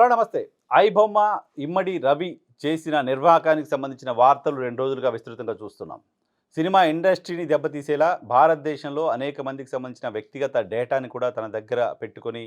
Hello నమస్తే. ఐబొమ్మ ఇమ్మడి రవి చేసిన నిర్వాహకానికి సంబంధించిన వార్తలు రెండు రోజులుగా విస్తృతంగా చూస్తున్నాం. సినిమా ఇండస్ట్రీని దెబ్బతీసేలా భారతదేశంలో అనేక మందికి సంబంధించిన వ్యక్తిగత డేటాని కూడా తన దగ్గర పెట్టుకొని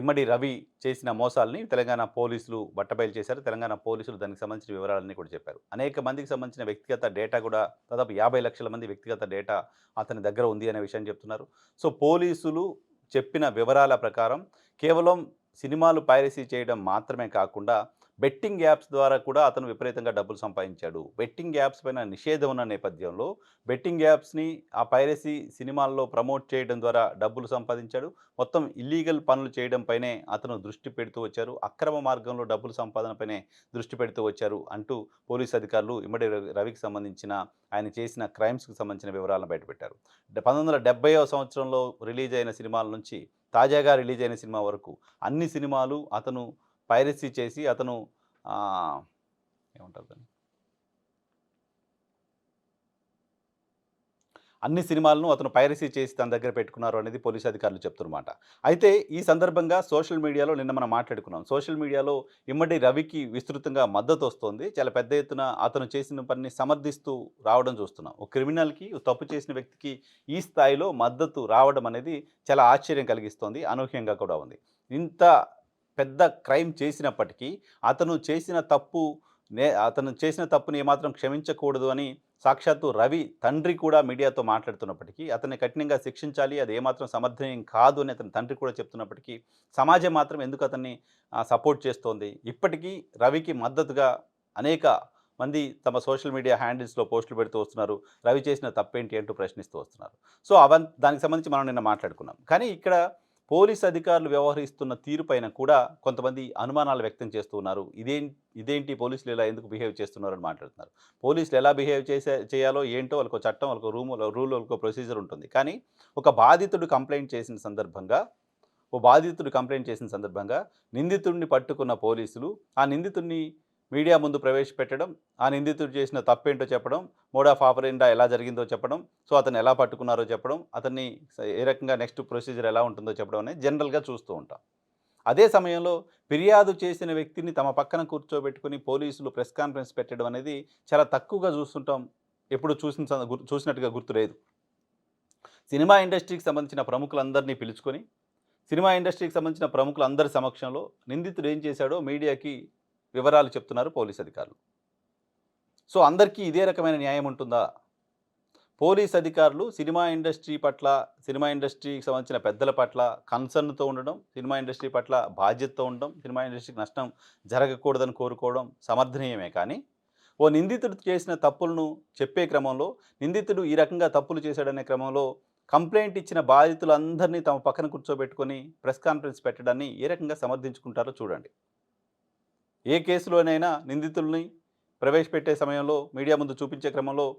ఇమ్మడి రవి చేసిన మోసాలని తెలంగాణ పోలీసులు బట్టబయలు చేశారు. తెలంగాణ పోలీసులు దానికి సంబంధించిన వివరాలన్నీ కూడా చెప్పారు. అనేక మందికి సంబంధించిన వ్యక్తిగత డేటా కూడా దాదాపు యాభై లక్షల మంది వ్యక్తిగత డేటా అతని దగ్గర ఉంది అనే విషయం చెప్తున్నారు. సో పోలీసులు చెప్పిన వివరాల ప్రకారం కేవలం సినిమాలు పైరసీ చేయడం మాత్రమే కాకుండా బెట్టింగ్ యాప్స్ ద్వారా కూడా అతను విపరీతంగా డబ్బులు సంపాదించాడు. బెట్టింగ్ యాప్స్ పైన నిషేధం ఉన్న నేపథ్యంలో బెట్టింగ్ యాప్స్ని ఆ పైరసీ సినిమాల్లో ప్రమోట్ చేయడం ద్వారా డబ్బులు సంపాదించాడు. మొత్తం ఇల్లీగల్ పనులు చేయడం పైనే అతను దృష్టి పెడుతూ వచ్చారు. అక్రమ మార్గంలో డబ్బులు సంపాదనపైనే దృష్టి పెడుతూ వచ్చారు అంటూ పోలీసు అధికారులు ఇమ్మడి రవి- రవికి సంబంధించిన ఆయన చేసిన క్రైమ్స్కి సంబంధించిన వివరాలను బయటపెట్టారు. పంతొమ్మిది వందల సంవత్సరంలో రిలీజ్ అయిన సినిమాల నుంచి తాజాగా రిలీజ్ అయిన సినిమా వరకు అన్ని సినిమాలు అతను పైరసీ చేసి అతను ఏమంటారు దాన్ని? అన్ని సినిమాలను అతను పైరసీ చేసి తన దగ్గర పెట్టుకున్నారు అనేది పోలీసు అధికారులు చెప్తున్నమాట. అయితే ఈ సందర్భంగా సోషల్ మీడియాలో నిన్న మనం మాట్లాడుకున్నాం. సోషల్ మీడియాలో ఇమ్మడి రవికి విస్తృతంగా మద్దతు వస్తోంది. చాలా పెద్ద ఎత్తున అతను చేసిన పనిని సమర్థిస్తూ రావడం చూస్తున్నాం. ఒక క్రిమినల్కి తప్పు చేసిన వ్యక్తికి ఈ స్థాయిలో మద్దతు రావడం అనేది చాలా ఆశ్చర్యం కలిగిస్తోంది అనూహ్యంగా కూడా ఉంది. ఇంత పెద్ద క్రైమ్ చేసినప్పటికీ అతను చేసిన తప్పు నే అతను చేసిన తప్పుని ఏమాత్రం క్షమించకూడదు అని సాక్షాత్తు రవి తండ్రి కూడా మీడియాతో మాట్లాడుతున్నప్పటికీ అతన్ని కఠినంగా శిక్షించాలి అది ఏమాత్రం సమర్థనీయం కాదు అని అతని తండ్రి కూడా చెప్తున్నప్పటికీ సమాజం మాత్రం ఎందుకు అతన్ని సపోర్ట్ చేస్తోంది? ఇప్పటికీ రవికి మద్దతుగా అనేక మంది తమ సోషల్ మీడియా హ్యాండిల్స్లో పోస్టులు పెడుతూ వస్తున్నారు. రవి చేసిన తప్పేంటి అంటూ ప్రశ్నిస్తూ వస్తున్నారు. సో అవన్ దానికి సంబంధించి మనం నిన్న మాట్లాడుకున్నాం. కానీ ఇక్కడ పోలీస్ అధికారులు వ్యవహరిస్తున్న తీరుపైన కూడా కొంతమంది అనుమానాలు వ్యక్తం చేస్తూ ఉన్నారు. ఇదేం ఇదేంటి పోలీసులు ఇలా ఎందుకు బిహేవ్ చేస్తున్నారు అని మాట్లాడుతున్నారు. పోలీసులు ఎలా బిహేవ్ చేసే చేయాలో ఏంటో వాళ్ళకు చట్టం వాళ్ళకు రూమ్ రూల్ వాళ్ళకు ప్రొసీజర్ ఉంటుంది. కానీ ఒక బాధితుడు కంప్లైంట్ చేసిన సందర్భంగా ఓ బాధితుడు కంప్లైంట్ చేసిన సందర్భంగా నిందితుడిని పట్టుకున్న పోలీసులు ఆ నిందితుడిని మీడియా ముందు ప్రవేశపెట్టడం ఆ నిందితుడు చేసిన తప్పేంటో చెప్పడం మోడ్ ఆఫ్ ఆపరేండా ఎలా జరిగిందో చెప్పడం సో అతను ఎలా పట్టుకున్నారో చెప్పడం అతన్ని ఏ రకంగా నెక్స్ట్ ప్రొసీజర్ ఎలా ఉంటుందో చెప్పడం అనేది జనరల్గా చూస్తూ ఉంటాం. అదే సమయంలో ఫిర్యాదు చేసిన వ్యక్తిని తమ పక్కన కూర్చోబెట్టుకుని పోలీసులు ప్రెస్ కాన్ఫరెన్స్ పెట్టడం అనేది చాలా తక్కువగా చూస్తుంటాం. ఎప్పుడు చూసిన గుర్- చూసినట్టుగా గుర్తులేదు సినిమా ఇండస్ట్రీకి సంబంధించిన ప్రముఖులందరినీ పిలుచుకొని సినిమా ఇండస్ట్రీకి సంబంధించిన ప్రముఖులందరి సమక్షంలో నిందితుడు ఏం చేశాడో మీడియాకి వివరాలు చెప్తున్నారు పోలీస్ అధికారులు. సో అందరికీ ఇదే రకమైన న్యాయం ఉంటుందా? పోలీస్ అధికారులు సినిమా ఇండస్ట్రీ పట్ల సినిమా ఇండస్ట్రీకి సంబంధించిన పెద్దల పట్ల కన్సర్న్తో ఉండడం సినిమా ఇండస్ట్రీ పట్ల బాధ్యతతో ఉండడం సినిమా ఇండస్ట్రీకి నష్టం జరగకూడదని కోరుకోవడం సమర్థనీయమే కానీ ఓ నిందితుడు చేసిన తప్పులను చెప్పే క్రమంలో నిందితుడు ఈ రకంగా తప్పులు చేశాడనే క్రమంలో కంప్లైంట్ ఇచ్చిన బాధితులందరినీ తమ పక్కన కూర్చోబెట్టుకొని ప్రెస్ కాన్ఫరెన్స్ పెట్టడాన్ని ఏ రకంగా సమర్థించుకుంటారో చూడండి. ఏ కేసులోనైనా నిందితుల్ని ప్రవేశపెట్టే సమయంలో మీడియా ముందు చూపించే క్రమంలో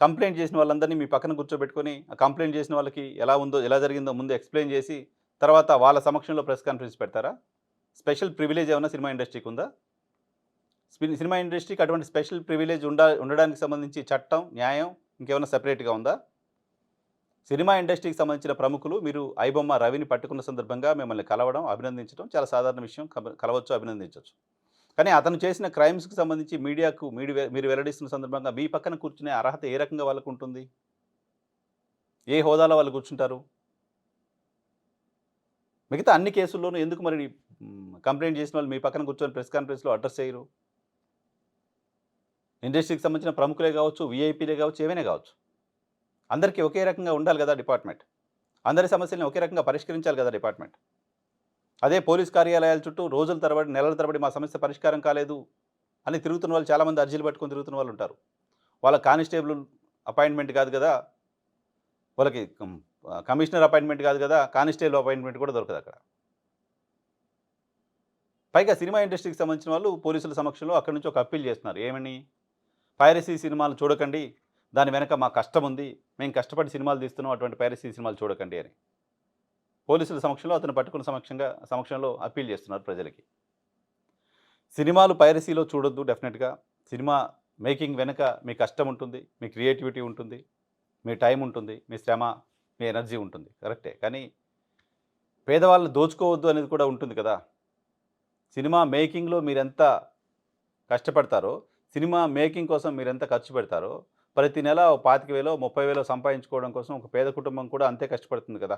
కంప్లైంట్ చేసిన వాళ్ళందరినీ మీ పక్కన కూర్చోబెట్టుకొని ఆ కంప్లైంట్ చేసిన వాళ్ళకి ఎలా ఉందో ఎలా జరిగిందో ముందు ఎక్స్ప్లెయిన్ చేసి తర్వాత వాళ్ళ సమక్షంలో ప్రెస్ కాన్ఫరెన్స్ పెడతారా? స్పెషల్ ప్రివిలేజ్ ఏమైనా సినిమా ఇండస్ట్రీకి ఉందా? సినిమా ఇండస్ట్రీకి అటువంటి స్పెషల్ ప్రివిలేజ్ ఉండా ఉండడానికి సంబంధించి చట్టం న్యాయం ఇంకేమైనా సెపరేట్గా ఉందా? సినిమా ఇండస్ట్రీకి సంబంధించిన ప్రముఖులు మీరు ఐబొమ్మ రవిని పట్టుకున్న సందర్భంగా మిమ్మల్ని కలవడం అభినందించడం చాలా సాధారణ విషయం. కల- కలవచ్చు అభినందించవచ్చు. కానీ అతను చేసిన క్రైమ్స్కి సంబంధించి మీడియాకు మీడియా మీరు వెల్లడిస్తున్న సందర్భంగా మీ పక్కన కూర్చునే అర్హత ఏ రకంగా వాళ్ళకు ఉంటుంది? ఏ హోదాలో వాళ్ళు కూర్చుంటారు? మిగతా అన్ని కేసుల్లోనూ ఎందుకు మరి కంప్లైంట్ చేసిన వాళ్ళు మీ పక్కన కూర్చొని ప్రెస్ కాన్ఫరెన్స్లో అడ్రస్ చేయరు? ఇండస్ట్రీకి సంబంధించిన ప్రముఖులే కావచ్చు విఐపీలే కావచ్చు ఏమైనా కావచ్చు. అందరికీ ఒకే రకంగా ఉండాలి కదా డిపార్ట్మెంట్. అందరి సమస్యలను ఒకే రకంగా పరిష్కరించాలి కదా డిపార్ట్మెంట్. అదే పోలీస్ కార్యాలయాల చుట్టూ రోజుల తరబడి నెలల తరబడి మా సమస్య పరిష్కారం కాలేదు అని తిరుగుతున్న వాళ్ళు చాలామంది అర్జీలు పట్టుకొని తిరుగుతున్న వాళ్ళు ఉంటారు. వాళ్ళ కానిస్టేబుల్ అపాయింట్మెంట్ కాదు కదా? వాళ్ళకి కమిషనర్ అపాయింట్మెంట్ కాదు కదా? కానిస్టేబుల్ అపాయింట్మెంట్ కూడా దొరకదు అక్కడ. పైగా సినిమా ఇండస్ట్రీకి సంబంధించిన వాళ్ళు పోలీసుల సమక్షంలో అక్కడి నుంచి ఒక అప్పీల్ చేస్తున్నారు. ఏమని? పైరసీ సినిమాలు చూడకండి. దాని వెనక మా కష్టం ఉంది. మేము కష్టపడి సినిమాలు తీస్తున్నాం. అటువంటి పైరసీ సినిమాలు చూడకండి అని. పోలీసుల సమక్షంలో అతను పట్టుకున్న సమక్షంగా సమక్షంలో అప్పీల్ చేస్తున్నారు ప్రజలకి. సినిమాలు పైరసీలో చూడొద్దు డెఫినెట్గా. సినిమా మేకింగ్ వెనుక మీ కష్టం ఉంటుంది మీ క్రియేటివిటీ ఉంటుంది మీ టైం ఉంటుంది మీ శ్రమ మీ ఎనర్జీ ఉంటుంది. కరెక్టే. కానీ పేదవాళ్ళని దోచుకోవద్దు అనేది కూడా ఉంటుంది కదా. సినిమా మేకింగ్‌లో మీరెంత కష్టపడతారో, సినిమా మేకింగ్ కోసం మీరెంత ఖర్చు పెడతారో, ప్రతి నెల ఓ 25,000 30,000 సంపాదించుకోవడం కోసం ఒక పేద కుటుంబం కూడా అంతే కష్టపడుతుంది కదా!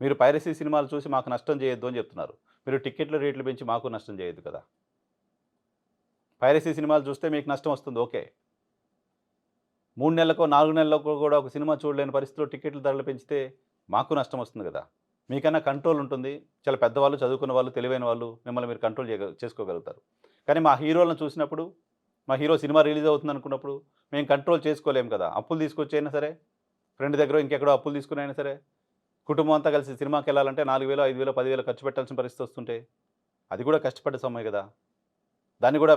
మీరు పైరసీ సినిమాలు చూసి మాకు నష్టం చేయొద్దు అని చెప్తున్నారు. మీరు టికెట్ల రేట్లు పెంచి మాకు నష్టం చేయొద్దు కదా! పైరసీ సినిమాలు చూస్తే మీకు నష్టం వస్తుంది ఓకే. మూడు నెలలకో, నాలుగు నెలలకో కూడా ఒక సినిమా చూడలేని పరిస్థితిలో టికెట్ల ధరలు పెంచితే మాకు నష్టం వస్తుంది కదా! మీకన్నా కంట్రోల్ ఉంటుంది. చాలా పెద్దవాళ్ళు, చదువుకున్న వాళ్ళు, తెలివైన వాళ్ళు మిమ్మల్ని మీరు కంట్రోల్ చేయగ చేసుకోగలుగుతారు. కానీ మా హీరోలను చూసినప్పుడు, మా హీరో సినిమా రిలీజ్ అవుతుంది అనుకున్నప్పుడు మేము కంట్రోల్ చేసుకోలేము కదా! అప్పులు తీసుకొచ్చైనా సరే, ఫ్రెండ్ దగ్గర ఇంకెక్కడో అప్పులు తీసుకొని అయినా సరే, కుటుంబం అంతా కలిసి సినిమాకి వెళ్ళాలంటే నాలుగు వేలు ఐదు వేలు పదివేలు ఖర్చు పెట్టాల్సిన పరిస్థితి వస్తుంటే, అది కూడా కష్టపడ్డ సమయం కదా! దాన్ని కూడా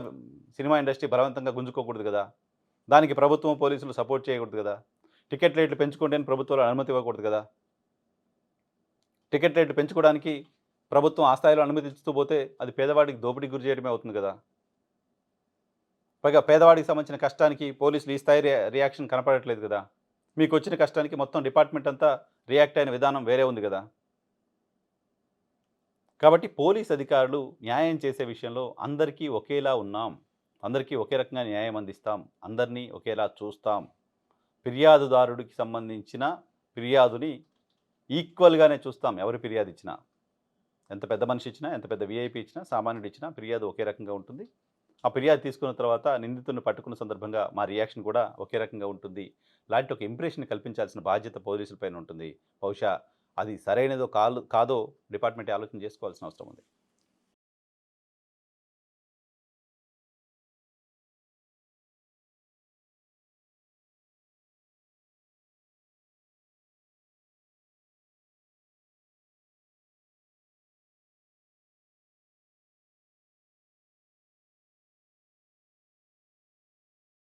సినిమా ఇండస్ట్రీ బలవంతంగా గుంజుకోకూడదు కదా! దానికి ప్రభుత్వం, పోలీసులు సపోర్ట్ చేయకూడదు కదా! టికెట్ రేట్లు పెంచుకుంటే ప్రభుత్వాలు అనుమతి ఇవ్వకూడదు కదా! టికెట్ రేట్లు పెంచుకోవడానికి ప్రభుత్వం ఆ స్థాయిలో అనుమతిస్తూ పోతే అది పేదవాడికి దోపిడీ గురి చేయడమే అవుతుంది కదా! పైగా పేదవాడికి సంబంధించిన కష్టానికి పోలీసులు ఈ స్థాయి రియాక్షన్ కనపడట్లేదు కదా! మీకు వచ్చిన కష్టానికి మొత్తం డిపార్ట్మెంట్ అంతా రియాక్ట్ అయిన విధానం వేరే ఉంది కదా! కాబట్టి పోలీస్ అధికారులు న్యాయం చేసే విషయంలో అందరికీ ఒకేలా ఉన్నాం. అందరికీ ఒకే రకంగా న్యాయం అందిస్తాం. అందరినీ ఒకేలా చూస్తాం. ఫిర్యాదుదారుడికి సంబంధించిన ఫిర్యాదుని ఈక్వల్‌గానే చూస్తాం ఎవరు ఫిర్యాదు ఇచ్చినా. ఎంత పెద్ద మనిషి ఇచ్చినా, ఎంత పెద్ద వీఐపీ ఇచ్చినా, సామాన్యుడు ఇచ్చినా ఫిర్యాదు ఒకే రకంగా ఉంటుంది. ఆ ఫిర్యాదు తీసుకున్న తర్వాత నిందితుడిని పట్టుకున్న సందర్భంగా మా రియాక్షన్ కూడా ఒకే రకంగా ఉంటుంది. లాంటి ఒక ఇంప్రెషన్ కల్పించాల్సిన బాధ్యత పోలీసులపైన ఉంటుంది. బహుశా అది సరైనదో కాదు కాదో డిపార్ట్మెంట్ ఆలోచన చేసుకోవాల్సిన అవసరం ఉంది.